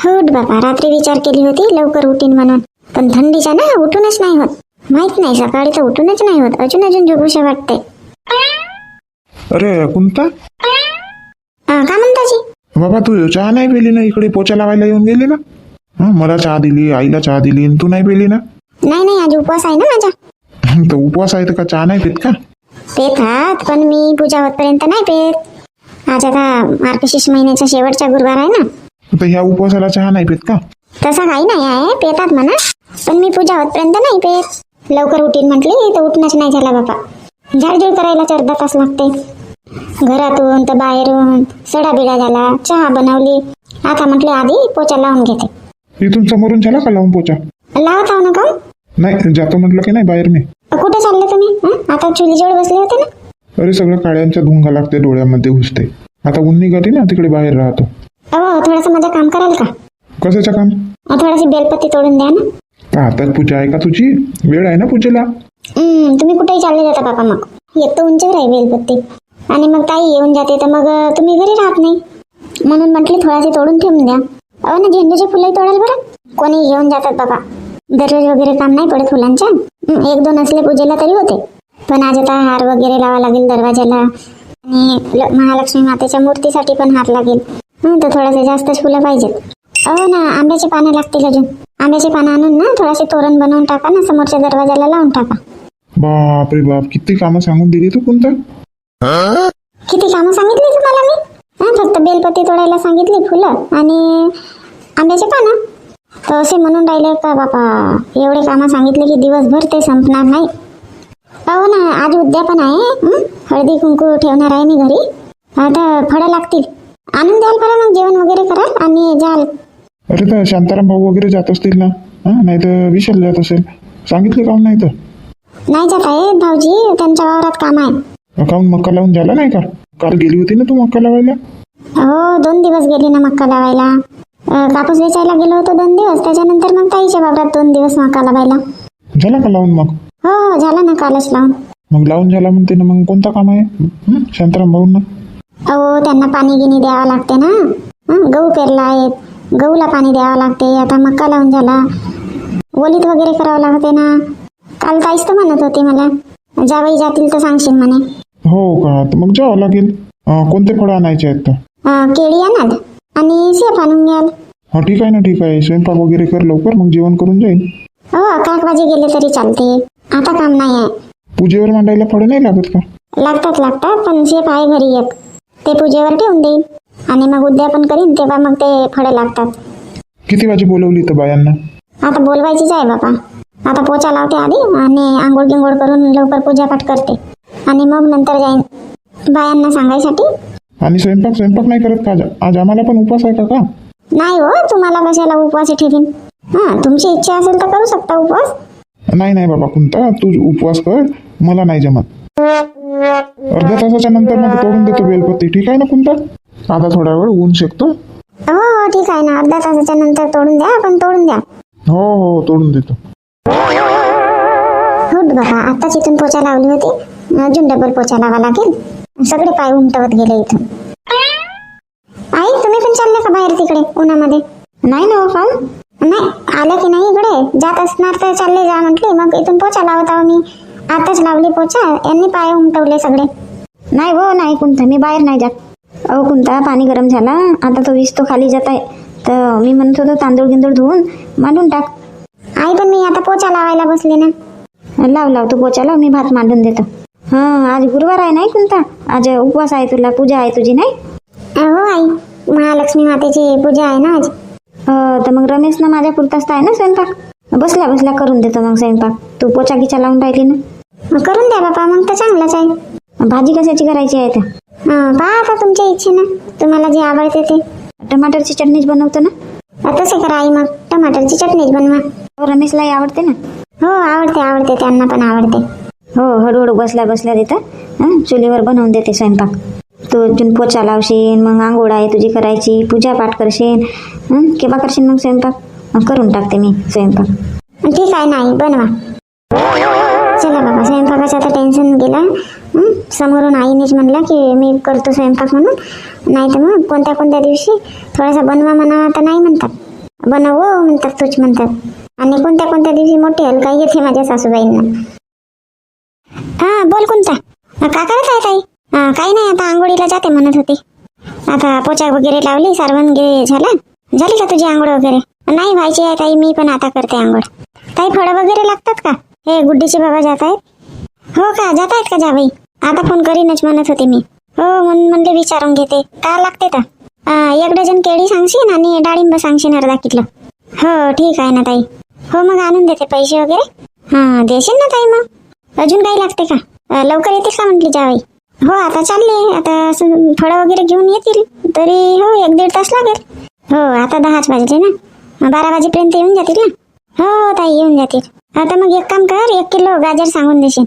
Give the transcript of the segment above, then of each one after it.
उठ बाबा रात्री विचार केली होती लवकर उठीन म्हणून. पण थंडीच्या ना उठूनच नाही होत. माहीत नाही सकाळी तर उठूनच नाही होत. अजून अजून झोपूशे वाटते. अरे कुंता? का म्हणता जी बाबा तू चहा नाही पेली ना? इकडे पोचा लावायला येऊन गेली ना? हं, मला चहा दिली आईला चहा दिली आणि तू नाही पेली ना? नाही नाही आज उपवास आहे ना माझा. तर उपवास आहे तर का चहा नाही पेत का? पेतात पण मी पूजा होतपर्यंत नाही पेत. आज आता मार्गशीर्ष महिन्याचा शेवटचा गुरुवार आहे ना? तर ह्या उपवासाला चहा नाही पेत का? तसा काही नाही आहे पेतात म्हणा. पण मी पूजा होतपर्यंत नाही पेत. लवकर उठीन म्हटली तर उठणंच नाही झाला बाबा. झाडझूड करायला अर्धा तास लागते घरातून तर बाहेरून सडा बिडा झाला चहा बनवली. आता म्हटले आधी पोचा लावून घेते. इथून समोरून झाला का लावून पोचा? लावत आहो ना का नाही जातो म्हटलं की नाही बाहेर मी. कुठे चालले तुम्ही? आता चुलीजवळ बसले होते ना? अरे सगळं काळ्यांचा धुंगा लागते डोळ्यामध्ये घुसते. आता ऊन निघाली ना तिकडे बाहेर राहतो. अहो थोडंसं माझं काम कराल का? कशाचं काम? अहो, थोडीशी बेलपत्ती तोडून द्या ना. का आताच पूजा आहे का तुझी? वेळ आहे ना पूजेला? हम्म, तुम्ही कुठेही चालले जाता बाबा मग. एक तर उंचीवर आहे बेलपत्ती. आणि मग ताई येऊन जाते तर मग अं, तुम्ही घरी राहत नाही. म्हणून म्हटले थोडासे तोडून ठेवून द्या. अहो ना झेंडूचे फुलंही तोडाल बरं. कोणी घेऊन जातात बाबा. दररोज वगैरे काम नाही पडत फुलांच्या. हं, एक दोन असले पूजेला तरी होते. पण आज आता हार वगैरे लावा लागेल दरवाजाला. आणि ल- महालक्ष्मी मातेच्या मूर्तीसाठी पण हार लागेल. हं, तर थोडासे जास्तच फुलं पाहिजेत. अहो ना आंब्याचे पानं लागतील अजून. आंब्याचे पानं आणून ना थोडासे तोरण बनवून टाका ना समोरच्या दरवाजाला लावून टाका. बाप रे बाप किती कामं सांगून दिली तू कोणतं किती कामं सांगितली तुम्हाला मी? हा फक्त बेलपत्ती तोडायला सांगितली फुलं आणि आंब्याचे पानं. तर असे म्हणून राहिले का बापा एवढे कामं सांगितले की दिवसभर ते संपणार नाही. अहो ना आज उद्यापन आहे. हं? हळदी कुंकू ठेवणार आहे मी घरी. आता फळं लागतील. आणून द्याल बरं मग जेवण वगैरे कराल आणि जाल. अरे तर शांताराम भाऊ वगैरे जात असतील ना? हा नाही तर विशाल जात असेल. सांगितले काऊन नाही तर? नाही जात आहे भाऊजी त्यांच्या वावरात काम आहे. काऊन मक्का लावून झाला नाही का? काल गेली होती ना तू मक्का लावायला? हो दोन दिवस गेली ना मक्का लावायला. अं, कापूस वेचायला गेलो होतो दोन दिवस त्याच्यानंतर मग ताईच्या वावरात दोन दिवस मक्का लावायला. झाला का लावून मग? हो हो झालं ना कालच लावून. मग लावून झाला म्हणते ना मग कोणता काम आहे? हं? शांताराम भाऊंना? अहो त्यांना पाणी गिनी द्यावं लागते ना. हं, गहू पेरला आहेत. गहूला पाणी द्यावं लागते. आता मक्का लावून झाला. ओलीत वगैरे करावं लागते ना. काल ताईच तर म्हणत होती मला. जावई जातील तर सांगशील म्हणे. हो का? तर मग जावं लागेल. अं, कोणते फळं आणायचे आहेत तर? अं, केळी आणाल आणि सेफ आणून घ्याल हा ठीक आहे ना ठीक आहे. स्वयंपाक वगैरे कर लवकर मग जेवण करून जाईल हो अकरा एक वाजे गेले तरी चालते. आता काम नाही आहे. पूजेवर मांडायला फळं नाही लागत का? लागतात लागतात पण सेफ आहे घरी एक. ते पूजेवर ठेवून देईल आणि मग उद्यापन करीन तेव्हा मग ते फळं लागतात. किती वाजे बोलवली तर बायांना? आता बोलवायचीच आहे बाबा. आता पोचा लावते आधी आणि आंघोळ गिंघोळ करून लवकर पूजापाठ करते. आणि मग नंतर जाईन बायांना सांगायसाठी. आणि स्वयंपाक स्वयंपाक नाही करत का? आज? आज आम्हाला पण उपवास आहे का का नाही हो तुम्हाला कशाला उपवास ठेवीन? हां तुमची इच्छा असेल तर करू शकता उपवास. नाही नाही बाबा कोणता तू उपवास कर मला नाही जमत. अर्ध्या तासाच्या नंतर मग तोडून देतो बेलपत्ती ठीक आहे ना कोणता आता थोडा वेळ ऊन शेकतो. हो हो ठीक आहे ना. अर्ध्या तासाच्या नंतर तोडून द्या पण तोडून द्या. हो हो तोडून देतो. हुट बाबा आताच इथून पोचा लावली होती. अजून डबल पोचा लावा लागेल. सगळे पाय उमटवत गेले इथून. आई तुम्ही पण चालले का बाहेर तिकडे उन्हामध्ये? नाही ना हो काल नाही आल्या की नाही इकडे? जात असणार तर चालले जा म्हटले. मग इथून पोचा लावत आहो मी. आताच लावली पोचा यांनी पाय उमटवले सगळे. नाही हो नाही कोणता मी बाहेर नाही जात. अहो कोणता पाणी गरम झाला आता तो वीज तो खाली जात आहे. तर मी म्हणत होतो तांदूळ गिंदूळ धुवून मांडून टाक. आई पण मी आता पोचा लावायला बसले ना. लाव लाव तू पोचा लाव मी भात मांडून देतो. हा आज गुरुवार आहे नाही कोणता आज उपवास आहे तुला पूजा आहे तुझी नाही? हो आई महालक्ष्मी मातेची पूजा आहे ना आज. तर मग रमेश ना माझ्या पुरताच आहे ना स्वयंपाक? बसल्या बसल्या करून देतो मग स्वयंपाक. तू पोचा गिचा लावून राहिली ना. करून द्या बाबा मग तर चांगलाच आहे. भाजी कशाची करायची आहे तर? पहा आता तुमच्या इच्छेनं. तुम्हाला जे आवडते ते. टमाटरची चटणीच बनवतो ना? तसे करा आई मग टमाटरची चटणीच बनवा. हो रमेशलाही आवडते ना? हो आवडते आवडते त्यांना पण आवडते. हो हळूहळू बसल्या बसल्या देतं हं, चुलीवर बनवून देते स्वयंपाक. तू अजून पोचा लावशील मग आंघोळ आहे तुझी करायची पूजा पाठ करशील केव्हा करशील मग स्वयंपाक? मग करून टाकते मी स्वयंपाक. ठीक आहे नाही बनवा. चला बाबा स्वयंपाकाचं आता टेन्शन गेलं. समोरून आईनेच म्हणलं की मी करतो स्वयंपाक म्हणून. नाही तर मग कोणत्या कोणत्या दिवशी? थोडासा बनवा म्हणावा तर नाही म्हणतात. बनव म्हणतात तूच म्हणतात. आणि कोणत्या कोणत्या दिवशी मोठी हलकाई येते माझ्या सासूबाईंना. हा बोल कोणता? का करत आहे ताई? काही नाही आता आंघोळीला जाते म्हणत होती. आता पोचा वगैरे लावली सारवण वगैरे झाला. झाली का तुझी आंघोळ वगैरे? नाही व्हायची आहे ताई मी पण आता करते आंघोळ. ताई फळं वगैरे लागतात का? हे गुड्डीचे बाबा जात आहेत हो का? जात आहेत का जावई? आता फोन करीनच म्हणत होते मी. हो म्हणून म्हणले विचारून घेते. का लागते तर? एक डझन केळी सांगशील आणि डाळिंब सांगशील अर्धा किलो. हो ठीक आहे ना ताई. हो मग आणून देते पैसे वगैरे. हां देशील ना ताई मग? अजून काही लागते का? लवकर येतेस का म्हटली जावई? हो आता चालले आता असं फळं वगैरे घेऊन येतील. तरी हो एक दीड तास लागेल. हो आता दहाच वाजले ना. बारा वाजेपर्यंत येऊन जातील ना? हो ताई येऊन जातील. आता मग एक काम कर एक किलो गाजर सांगून देशील.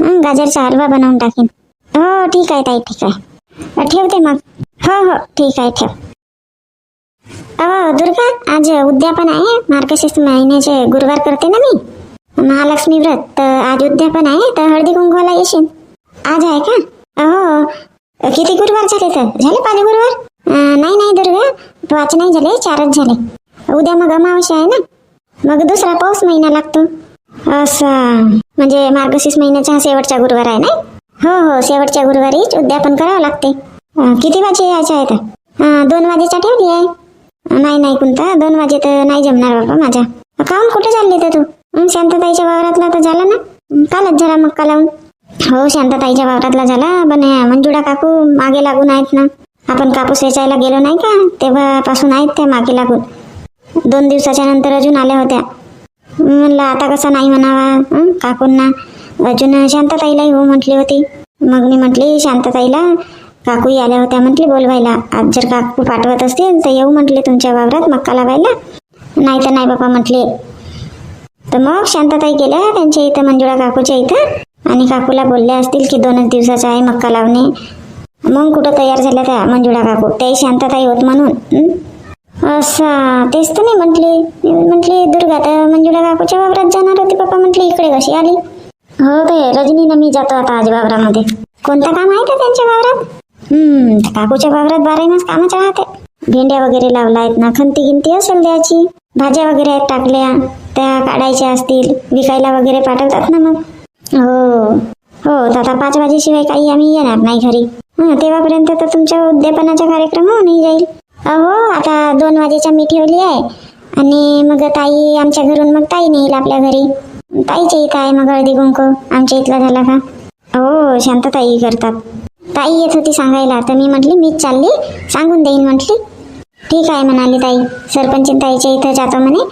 हं, गाजरचा हलवा बनवून टाकेन. हो ठीक आहे ताई ठीक आहे. अ, ठेवते मग. हो हो ठीक आहे ठेव. अहो दुर्गा आज उद्यापन आहे. मार्गशीर्ष महिन्याचे गुरुवार करते ना मी. महालक्ष्मी व्रत तर आज उद्यापन आहे तर हळदी कुंकवाला येशील. आज आहे का? अहो किती गुरुवार झाले तर? झाले पाच गुरुवार? अं, नाही नाही दुर्गा. पाच नाही झाले चारच झाले. उद्या मग अमावस्या आहे ना? मग दुसरा पाऊस महिना लागतो. असा. म्हणजे मार्गशीर्ष महिन्याचा शेवटचा गुरुवार आहे ना हो हो शेवटच्या गुरुवारीच उद्यापन करावं लागते. किती वाजे यायचं आहेत तर दोन वाजेच्या ठेवली आहे. नाही नाही कोणता दोन वाजे तर नाही जमणार बाबा माझ्या. काहून कुठे चालली तर तू? शांतताईच्या वावरातला तर झाला ना? कालच झाला का लावून. हो शांतताईच्या वावरातला झाला पण या मंजुळा काकू मागे लागून आहेत ना. आपण कापूस वेचायला गेलो नाही का? तेव्हापासून आहेत त्या मागे लागून. दोन दिवसाच्या नंतर अजून आल्या होत्या. म्हणलं आता कसं नाही म्हणावा? काकूंना. अजून शांतताईलाही हो म्हटली होती. मग मी म्हटली शांतताईला काकूही आल्या होत्या म्हटली बोलवायला. आज जर काकू पाठवत असतील तर येऊ म्हटले तुमच्या वावरात मक्का लावायला. नाही तर नाही बापा म्हटले. तर मग शांतताई गेल्या त्यांच्या इथं मंजुळा काकूच्या इथं. आणि काकूला बोलल्या असतील की दोनच दिवसाचा आहे मक्का लावणे. मग कुठं तयार झाल्या त्या मंजुळा काकू? त्याही शांतताई होत म्हणून. असा तेच तर नाही म्हटले. मी दुर्गा तर मंजुळा काकूच्या वावरात जाणार होती पप्पा. म्हटले इकडे कशी आली? हो ते रजनीनं मी जातो आता आज वावरामध्ये. कोणतं काम आहे का त्यांच्या वावरात? हम्म काकूच्या वावरात बारा महिन्यास राहते. भेंड्या वगैरे लावल्या आहेत ना खंती गिंती असेल द्यायची. भाज्या वगैरे आहेत टाकल्या त्या काढायच्या असतील विकायला वगैरे पाठवतात ना मग. हो हो तर आता पाच वाजेशिवाय काही आम्ही येणार नाही घरी. हं, तेव्हापर्यंत तर तुमच्या उद्यापनाचा कार्यक्रम होऊनही जाईल. अहो आता दोन वाजेच्या मी ठेवली आहे. आणि मग ताई आमच्या घरून मग ताई नेईल आपल्या घरी. ताईच्या इथं आहे मग हळदी कुंकू आमच्या इथला झाला का? हो शांत ताई करतात. ताई येत होती सांगायला तर मी म्हटली मीच चालली सांगून देईन म्हटली. ठीक आहे म्हणाली ताई. सरपंच ताईच्या इथं जातो म्हणे.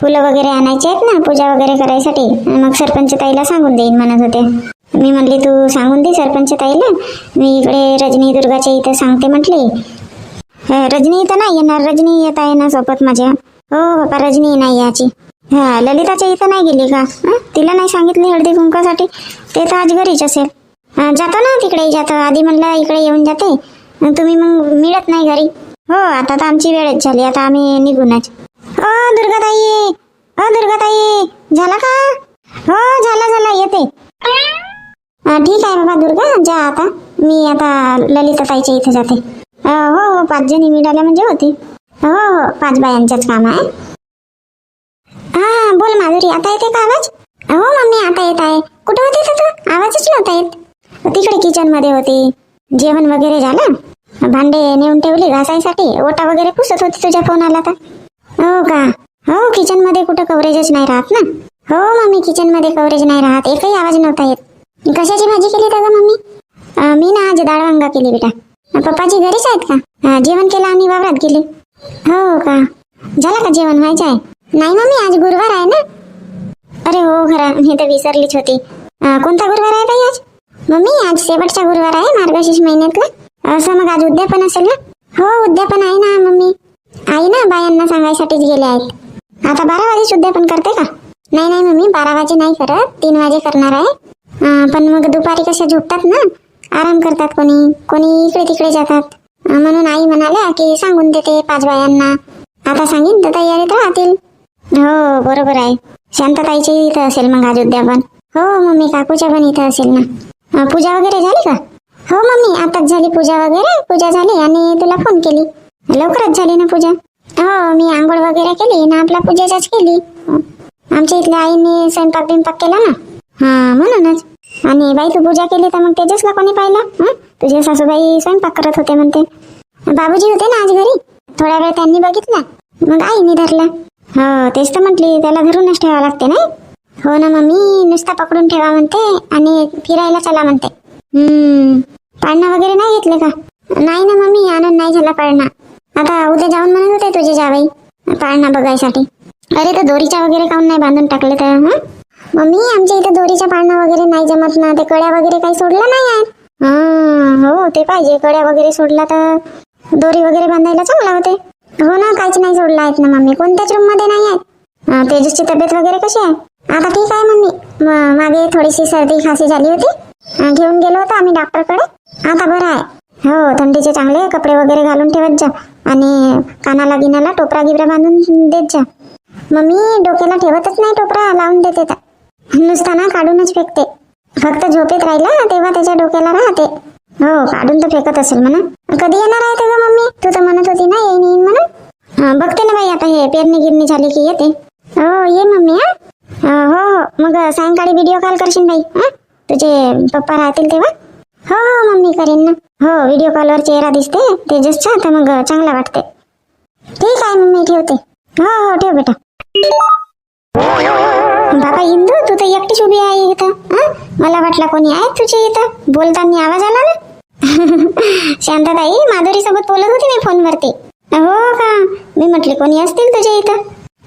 फुलं वगैरे आणायचे आहेत ना पूजा वगैरे करायसाठी. मग सरपंच ताईला सांगून देईन म्हणत होते. मी म्हटली तू सांगून दे सरपंच ताईला. मी इकडे रजनी दुर्गाच्या इथं सांगते म्हटली. रजनी इथं नाही येणार. रजनी येत आहे ना सोबत माझ्या. हो, हो बाबा रजनी नाही याची. हा ललिताच्या इथं नाही गेली का? तिला नाही सांगितली हळदी कुंकासाठी ते तर आज घरीच असेल. जातो ना तिकडे. जातो. आधी म्हणलं इकडे येऊन जाते. तुम्ही मग मिळत नाही घरी. हो आता तर आमची वेळच झाली. आता आम्ही निघूनच. ओ दुर्गाताई. ओ दुर्गाताई. झाला का? हो झाला झाला. येते. ठीक आहे बाबा दुर्गा. जा आता. मी आता ललिताताईच्या इथे जाते. हो हो पाच जणी मिळाल्या म्हणजे होती. हो हो पाच बायांचंच काम आहे. हा बोल माधुरी आता येते का आवाज? हो मम्मी आता येत आहे. कुठं होती तर तू? आवाजच नव्हता येत. हो, तिकडे किचनमध्ये होती. जेवण वगैरे झालं? भांडे नेऊन ठेवली घासायसाठी? ओटा वगैरे पुसत होती तुझ्या फोन आला तर? हो का? हो किचनमध्ये कुठं कव्हरेजच नाही राहत ना? हो मम्मी किचनमध्ये कव्हरेज नाही राहत. एकही आवाज नव्हता येत. कशाची भाजी केली का मम्मी? मी ना आज डाळ वांगा केली बेटा. पप्पाजी घरीच आहेत का? जेवण केलं आणि वावरात गेले. हो का? झालं का जेवण व्हायचं आहे नाही मम्मी आज गुरुवार आहे ना? अरे हो खरं. मी तर विसरलीच होती. कोणता गुरुवार आहे ताई आज? मम्मी आज शेवटचा गुरुवार आहे मार्गशीर्ष महिन्यातला. असं मग आज उद्यापन असेल ना? हो उद्यापन आहे ना मम्मी. आई ना बायांना सांगायसाठीच गेले आहेत. आता बारा वाजेच उद्यापन करते का? नाही नाही मम्मी बारा वाजे नाही करत. तीन वाजे करणार आहे. पण मग दुपारी कशा झोपतात ना? आराम करतात कोणी. कोणी इकडे तिकडे जातात म्हणून आई म्हणाल्या की सांगून देते पाच बायांना. आता सांगेन तर तयारीत राहतील. हो बरोबर आहे. शांतताईची इथं असेल मग आज उद्यापन. हो मम्मी काकूच्या पण इथं असेल ना. पूजा वगैरे झाली का? हो मम्मी आताच झाली पूजा वगैरे. पूजा झाली आणि तुला फोन केली. लवकरच झाली ना पूजा? हो मी आंघोळ वगैरे केली ना आपला पूजेच्याच केली. आमच्या इथल्या आईने स्वयंपाक बिंपाक केला ना? हा म्हणूनच. आणि बाई तू पूजा केली तर मग तेजसला कोणी पाहिलं? तुझे सासूबाई स्वयंपाक करत होते म्हणते. बाबूजी होते ना आज घरी? थोड्या वेळ त्यांनी बघितला. मग आईने धरला हो तेच तर म्हटली त्याला घरूनच ठेवावं लागते ना हो ना मम्मी नुसता पकडून ठेवा म्हणते आणि फिरायला चला म्हणते. हम्म पाळणा वगैरे नाही घेतले का? नाही ना मम्मी आनंद नाही झाला पाळणा. आता उद्या जाऊन म्हणत होते तुझे जावई पाळणा बघायसाठी. अरे तर दोरीच्या वगैरे काऊन नाही बांधून टाकले तर हं? मम्मी आमच्या इथे दोरीच्या पाळणा वगैरे नाही जमत ना. ते कड्या वगैरे काही सोडला नाही आहे हा ते पाहिजे. कड्या वगैरे सोडला तर दोरी वगैरे बांधायला चांगला होते. हो ना काहीच नाही सोडला आहेत ना मम्मी. कोणत्याच रूममध्ये नाही आहेत? तेजसची तब्येत वगैरे कशी आहे? आता ठीक आहे मम्मी. मागे थोडीशी सर्दी खासी झाली होती. घेऊन गेलो होतो आम्ही डॉक्टरकडे. आता बरं आहे. हो थंडीचे चांगले कपडे वगैरे घालून ठेवत जा. आणि कानाला गिनाला टोपरा गिपरा बांधून देत जा. मम्मी डोक्याला ठेवतच नाही टोपरा. लावून देते नुसता ना काढूनच फेकते. फक्त झोपेत राहिला तेव्हा त्याच्या डोक्याला राहते. हो काढून तर फेकत असेल म्हणा. कधी येणार आहे तेव्हा मम्मी? तू तर म्हणत होती ना येईन येईन म्हणून. बघते ना बाई आता हे पेरणी गिरणी झाली की येते. हो ये मम्मी हा. हो हो मग सायंकाळी व्हिडिओ कॉल करशील बाई हा. तुझे पप्पा राहतील तेव्हा. हो हो मम्मी करेन ना. हो व्हिडिओ कॉलवर चेहरा दिसते तेजसचा तर मग चांगला वाटते. ठीक आहे मम्मी ठेवते. हो हो ठेव बेटा. इंदू तू तर एकटीच उभी आहे इथं. मला वाटलं कोणी आहे तुझ्या इथं. बोलताना आवाज आला ना? शांताताई माधुरी सोबत बोलत होती मी फोनवरती. हो का? मी म्हटले कोणी असतील तुझ्या इथं?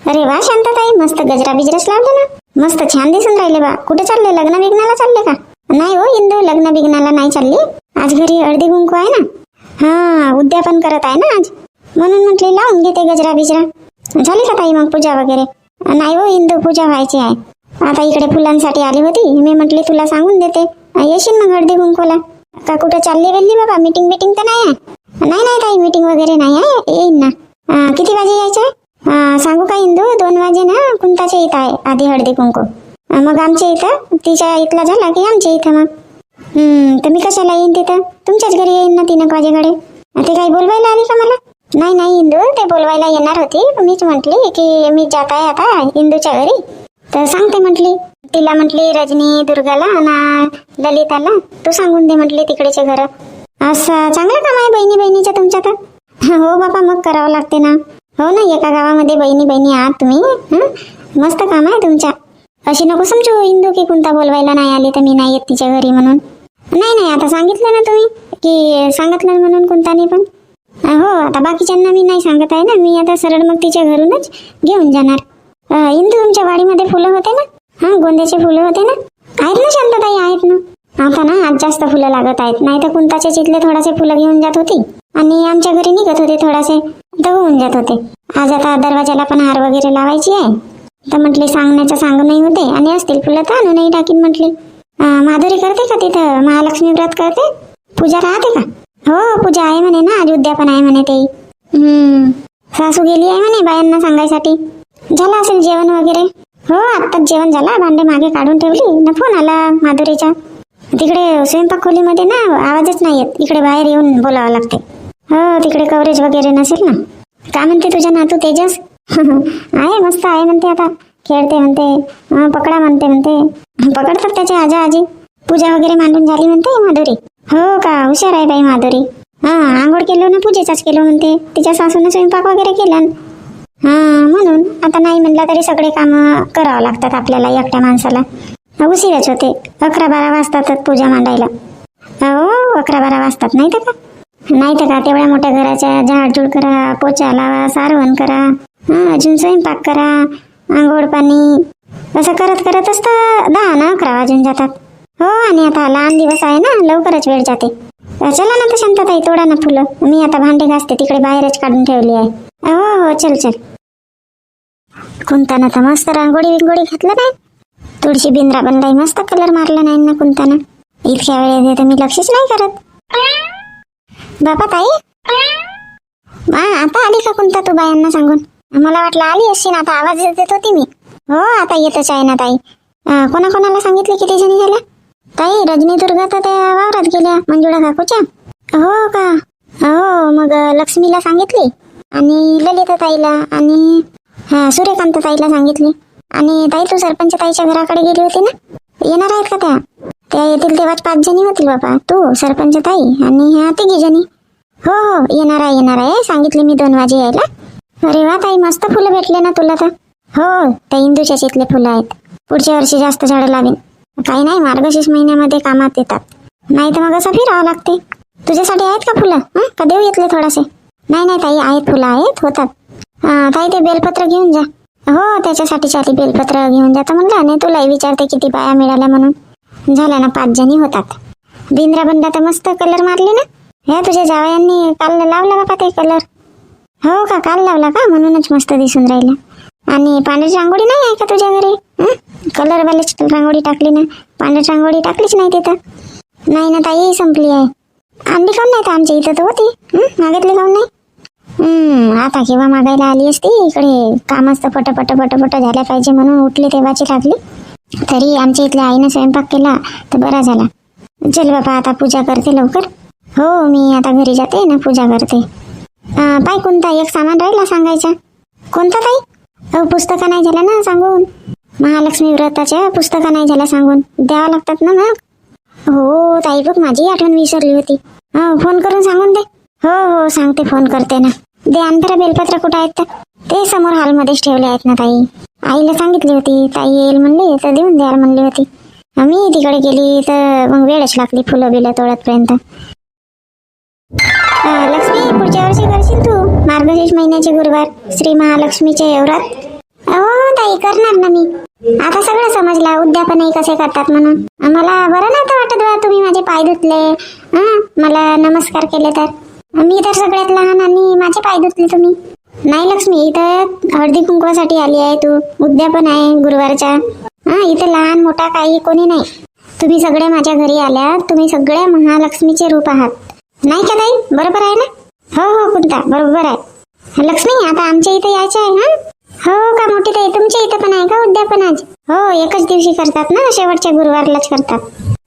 अरे वा शांताताई मस्त गजरा बिजरस लावले ना. मस्त छान दिसून राहिले बा. कुठे चालले? लग्न बिग्नाला चालले का? नाही हो इंदू लग्न बिग्नाला नाही चालली. आज घरी अर्धी गुंकू आहे ना? हा उद्यापन करत आहे ना आज. म्हणून म्हटले लावून घेते गजरा बिजरा. झाली का ताई मग पूजा वगैरे? नाही हो इंदू पूजा व्हायची आहे. आता इकडे फुलांसाठी आली होती. मी म्हटली तुला सांगून देते. येशील मग हळदी कुंकोला? का कुठं चालली गेली बाबा? मीटिंग बिटिंग तर नाही आहे. नाही नाही काही मीटिंग वगैरे नाही आहे. येईन ना. किती वाजे यायचं सांगू का इंदू? दोन वाजे ना. कुंताच्या इथं आहे आधी हळदी कुंकू. मग आमच्या इथं? तिच्या इथला झाला की आमच्या इथं मग? हम्म तर मी कशाला येईन तिथं? तुमच्याच घरी येईन ना तीन एक वाजेकडे ते काही बोलवायला आली का मला? नाही नाही इंदू ते बोलवायला येणार होती. मीच म्हटली की मी जात आहे आता इंदूच्या घरी. तर सांगते म्हटली. तिला म्हटली रजनी दुर्गाला ना ललिताला तू सांगून दे म्हटली तिकडेचे घर असं चांगलं काम आहे बहिणी बहिणीचं तुमच्या तर. हो बाबा मग करावं लागते ना. हो ना एका गावामध्ये बहिणी बहिणी आहात तुम्ही मस्त काम आहे तुमच्या. अशी नको समजू इंदू की कोणता बोलवायला नाही आली तर मी नाही येत तिच्या घरी म्हणून. नाही नाही आता सांगितलं ना तुम्ही की सांगितलं म्हणून कोणतानी पण. हो आता बाकीच्यांना मी नाही सांगत आहे ना मी आता सरळ मग तिच्या घरूनच घेऊन जाणार. इंदू तुमच्या वाडीमध्ये फुलं होते ना? हा गोंद्याचे फुलं होते ना? आहेत ना शांतताई आहेत ना. आता ना आज जास्त फुलं लागत आहेत. नाही तर कुंताच्या चितले थोडासे फुलं घेऊन जात होती. आणि आमच्या घरी निघत होते थोडासे तर होऊन जात होते. आज आता दरवाजाला पण हार वगैरे लावायची आहे. तर म्हटले सांगण्याचं सांग नाही होते. आणि असतील फुलं तर आणूनही टाकीन म्हटली. माधुरी करते का तिथं? महालक्ष्मी व्रत करते? पूजा राहते का? हो पूजा आहे म्हणे ना. आज उद्यापन आहे म्हणे ते. हम्म. सासू गेली आहे म्हणे बायांना सांगायसाठी. झालं असेल जेवण वगैरे? हो आत्ताच जेवण झालं. भांडे मागे काढून ठेवली. ना फोन आला माधुरीचा. तिकडे स्वयंपाक खोलीमध्ये ना आवाजच नाही येत. इकडे बाहेर येऊन बोलावं लागते हो तिकडे कव्हरेज वगैरे नसेल ना? काय म्हणते तुझ्या नातू तेजस? आहे मस्त आहे म्हणते आता. खेळते म्हणते. पकडा म्हणते म्हणते. पकडतात त्याचे आजा आजी पूजा वगैरे मांडून झाली म्हणते माधुरी. हो का? हुशार आहे बाई माधुरी. हा आंघोळ केलो ना पूजेचाच केलो म्हणते. तिच्या सासूने स्वयंपाक वगैरे केला हा म्हणून आता नाही म्हणलं तरी सगळे काम करावं लागतात आपल्याला एकट्या माणसाला. उशिराच होते. अकरा बारा वाजतातच पूजा मांडायला. हो अकरा बारा वाजतात नाही तर का? नाही तर का तेवढ्या मोठ्या घराच्या झाडझूड करा पोचा लावा सारवण करा हा अजून स्वयंपाक करा आंघोळ पाणी. असं करत करत असता दहा ना अकरा वाजून जातात. हो आणि आता लहान दिवस आहे ना लवकरच वेळ जाते. चला ना तर शांतताई तोडा ना फुलं. मी आता भांडे घासते तिकडे बाहेरच काढून ठेवली आहे. हो हो चल चल. कुंताना तर मस्त रांगोळी बिंगोळी घातलं नाही? तुळशी बिंद्रा बनलाय मस्त कलर मारला नाही ना कुंताना. इतक्या वेळेत तर मी लक्षच नाही करत. बापा ताई? हा आता आली का कोणता तू बायांना सांगून? मला वाटलं आली अशी ना आता आवाज देत होती मी. हो आता येतच आहे ना ताई. कोणाकोणाला सांगितले किती जणी झाल्या ताई रजनी दुर्गा तर त्या वावरात गेल्या मंजुळा काकूच्या. हो का? हो मग लक्ष्मीला सांगितली. आणि ललिता ताईला आणि हा सूर्यकांत ताईला सांगितली. आणि ताई तू सरपंच ताईच्या घराकडे गेली होती ना? येणार आहेत का त्या? त्या येतील तेव्हाच पाच जणी होतील बाबा. तू सरपंच ताई आणि ह्या तिघी जणी. हो हो येणार आहे येणार आहे. सांगितले मी दोन वाजे यायला. अरे वा ताई मस्त फुलं भेटले ना तुला तर. हो त्या इंदूच्या शेतले फुलं आहेत. पुढच्या वर्षी जास्त झाडं लावेन. काही नाही मार्गशीर्ष महिन्यामध्ये कामात येतात. नाही तर मग असं फिरावं लागते. तुझ्यासाठी आहेत का फुलं? हं? का देऊ येतले थोडासे? नाही नाही ताई आहेत फुलं आहेत होतात. हा, ताई ते बेलपत्र घेऊन जा. हो त्याच्यासाठी आधी बेलपत्र घेऊन जातो म्हणलं आणि तुलाही विचारते किती बाया मिळाल्या म्हणून. झाल्या ना पाच जणी होतात. बिंद्रा बंदा तर मस्त कलर मारले ना. हे तुझ्या जावयांनी काल लावला बाबा ते कलर? हो का काल लावला का? म्हणूनच मस्त दिसून राहिला. आणि पांढरी रांगोळी नाही आहे का तुझ्या घरी? कलरवालीच रांगोळी टाकली ना. पांढरी रांगोळी टाकलीच नाही तिथं. नाही ना ताई संपली आहे. आणली काऊन नाही तर आमच्या इथं तर होती. मागितली काऊन नाही? हम्म आता केव्हा मागायला आली असती इकडे कामच तर पट पट पट पट झाल्या पाहिजे म्हणून उठली तेव्हाची लागली. तरी आमच्या इथल्या आईनं स्वयंपाक केला तर बरा झाला. चल बाबा आता पूजा करते लवकर. हो मी आता घरी जाते ना पूजा करते. अं, पाय कोणता एक सामान राहिला सांगायचा. कोणता ताई अहो पुस्तकं नाही झाल्या ना सांगून. महालक्ष्मी व्रताच्या पुस्तकं नाही झाल्या सांगून. द्यावं लागतात ना मग? हो ताई बघ माझी आठवण विसरली होती. हो फोन करून सांगून दे. हो हो सांगते फोन करते ना. दे अंतरा बेलपत्र कुठं आहेत? ते समोर हॉलमध्येच ठेवले आहेत ना ताई. आईला सांगितली होती ताई येईल म्हणली तर देऊन द्याल म्हणली होती. आम्ही तिकडे गेली तर मग वेळच लागली फुलं बिलं तोडतपर्यंत. लक्ष्मी पुढच्या वर्षी करशील तू? मार्गशीर्ष महिन्याचे गुरुवार श्री महालक्ष्मीचे एवरात हो ताई करणार ना मी. आता सगळं समजला उद्यापनही कसे करतात म्हणून. मला बरं नव्हतं वाटत बा तुम्ही माझे पाय धुतले. मला नमस्कार केले तर. मी तर सगळ्यात लहान आणि माझे पाय धुतले तुम्ही. नाही लक्ष्मी इथं हळदी कुंकवासाठी आली आहे तू. उद्या पण आहे गुरुवारच्या. हा इथं लहान मोठा काही कोणी नाही. तुम्ही सगळे माझ्या घरी आल्या. तुम्ही सगळे महालक्ष्मीचे रूप आहात. नाही का ताई? बरोबर आहे ना? हो हो कुंता बरोबर आहे. लक्ष्मी आता आमच्या इथे यायचं आहे हा? हो का मोठी ताई? तुमच्या इथं पण आहे का? उद्या पण आज? हो एकच दिवशी करतात ना शेवटच्या गुरुवारलाच करतात.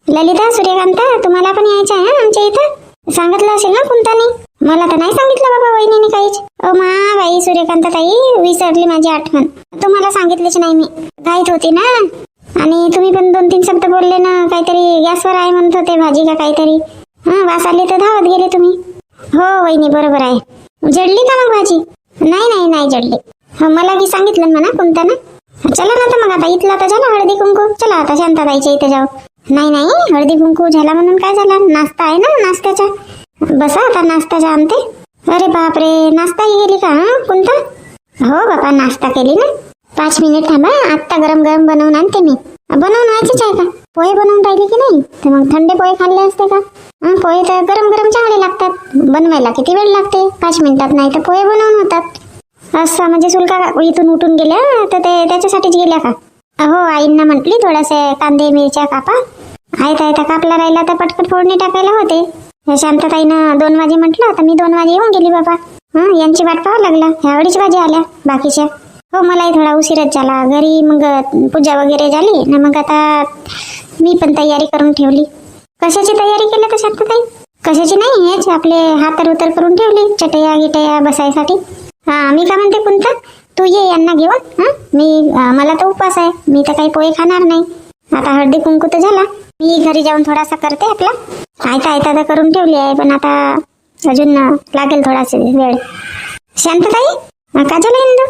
ललिता सूर्यकांता तुम्हाला पण यायचं आहे हा आमच्या इथं? सांगितलं असेल ना कुंतानी? मला तर नाही सांगितलं बाबा वहिनीने काहीच. ओ मा बाई सूर्यकांत ताई विसरली माझी आठवण. तुम्हाला सांगितलेच नाही मी. घाईत होती ना? आणि तुम्ही पण दोन तीन शब्द बोलले ना काहीतरी गॅसवर आहे म्हणत होते भाजी का काहीतरी. हा वास आली तर धावत गेले तुम्ही. हो वहिनी बरोबर आहे. जडली का मग भाजी? नाही नाही नाही जडली. हो मला की सांगितलं म्हणा कोणता ना चला ना तर मग आता इथला तर झाला हळदी कुंकू. चला आता शांताबाईच्या इथे जाऊ. नाही नाही. हळदी कुंकू झाला म्हणून काय झाला? नाश्ता आहे ना नाश्त्याचा. बसा आता नाश्त्याचा आणते अरे बापरे नाश्ता गेली का हा? कोणता हो बाबा नाश्ता केली ना. पाच मिनिट थांबा आत्ता गरम गरम बनवून आणते मी. बनवून व्हायचीच आहे का? पोहे बनवून राहिले की नाही? तर मग थंडे पोहे खाल्ले असते का? पोहे तर गरम गरम चांगले लागतात. बनवायला किती वेळ लागते? पाच मिनिटात नाही तर पोहे बनवून होतात. असं म्हणजे सुलका इथून उठून गेल्या तर ते त्याच्यासाठीच गेल्या का? हो आईंना म्हटली थोडासे कांदे मिरच्या कापा. आहेत आहेत कापला राहिला तर पटकट फोडणी टाकायला होते. शांतताईनं दोन वाजे म्हटलं तर मी दोन वाजे येऊन गेली बाबा. हा यांची वाट पाहावं लागला. ह्या अडीच वाजे आल्या बाकीच्या. हो मलाही थोडा उशीरच झाला. घरी मग पूजा वगैरे झाली ना मग आता मी पण तयारी करून ठेवली. कशाची तयारी केली तर शांतताई? कशाची नाही हेच आपले हात उतर करून ठेवले चटया गिटया बसायसाठी. हा मी का म्हणते कोणता तू ये यांना घेऊन मी मला तर उपवास आहे. मी तर काही पोहे खाणार नाही. आता हळदी कुंकू तर झाला. मी घरी जाऊन थोडासा करते आपला. आयता आयता तर करून ठेवली आहे पण आता अजून लागेल थोडासा वेळ. शांतताई? का झालं इंदू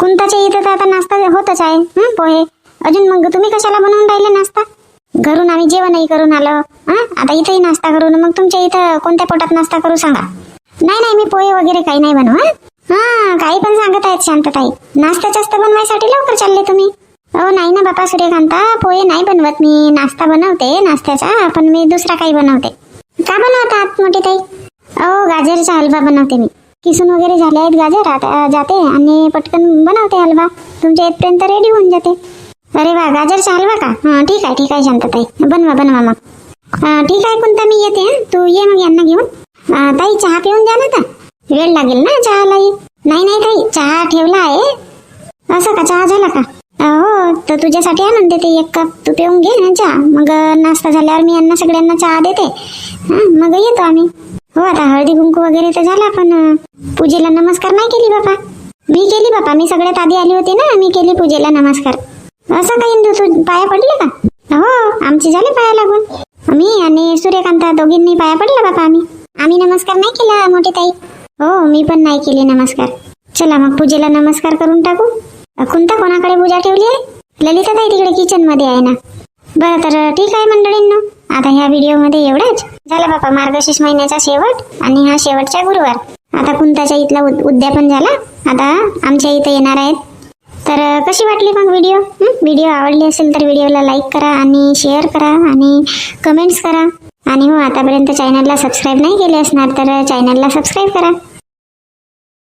कुंताच्या इथं तर आता नाश्ता होतच आहे पोहे. अजून मग तुम्ही कशाला बनवून राहिले नाश्ता? घरून आम्ही जेवणही करून आलो हं? आता इथंही नाश्ता करू मग तुमच्या इथं कोणत्या पोटात नाश्ता करू सांगा. नाही नाही मी पोहे वगैरे काही नाही बनवू हा काही पण सांगत आहेत शांतताई. नाश्ता जास्त बनवायसाठी लवकर चालले तुम्ही. हो नाही ना बापा सूर्यकांता. पोहे नाही बनवत मी. नाश्ता बनवते नाश्त्याचा पण मी दुसरा काही बनवते. का बनवतात मोठी ताई अहो गाजरचा हलवा बनवते मी. किसून वगैरे झाले आहेत गाजर आता जाते आणि पटकन बनवते हलवा. तुमच्या इथपर्यंत रेडी होऊन जाते. अरे वा गाजरचा हलवा का? हां ठीक आहे ठीक आहे शांतताई. बनवा बनवा मग. ठीक आहे कोणता मी येते तू ये मग यांना घेऊन. ताई चहा पिऊन द्या ना आता. वेळ लागेल ना चहालाही? नाही नाही ताई चहा ठेवला आहे. असं का चहा झाला का? हो तर तुझ्यासाठी आणून देते. एक कप तू पिऊन घे ना चहा. मग नाश्ता झाल्यावर मी यांना सगळ्यांना चहा देते. हं, मग येतो आम्ही. हो आता हळदी कुंकू वगैरे तर झाला पण पूजेला नमस्कार नाही केली बापा. मी केली बापा. मी सगळ्यात आधी आली होती ना मी केली पूजेला नमस्कार. असं काही इंदू तू पाया पडले का? हो आमचे झाले पाया लागून. मी आणि सूर्यकांता दोघींनी पाया पडला बापा आम्ही. आम्ही नमस्कार नाही केला मोठी ताई. हो मी पण नाही केली नमस्कार. चला मग पूजेला नमस्कार करून टाकू. कोणता कोणाकडे पूजा ठेवली आहे? ललिता ताई तिकडे किचनमध्ये आहे ना. बरं तर ठीक आहे मंडळींनो. आता ह्या व्हिडिओमध्ये एवढंच. झालं बापा मार्गशीर्ष महिन्याचा शेवट आणि हा शेवटचा गुरुवार. आता कुंताच्या इथला उद्या उद्यापन झाला. आता आमच्या इथं येणार आहेत. तर कशी वाटली मग व्हिडिओ? व्हिडिओ आवडली असेल तर व्हिडिओला लाईक करा आणि शेअर करा आणि कमेंट्स करा. आणि हो आतापर्यंत चॅनलला सबस्क्राईब नाही केले असणार तर चॅनलला सबस्क्राईब करा.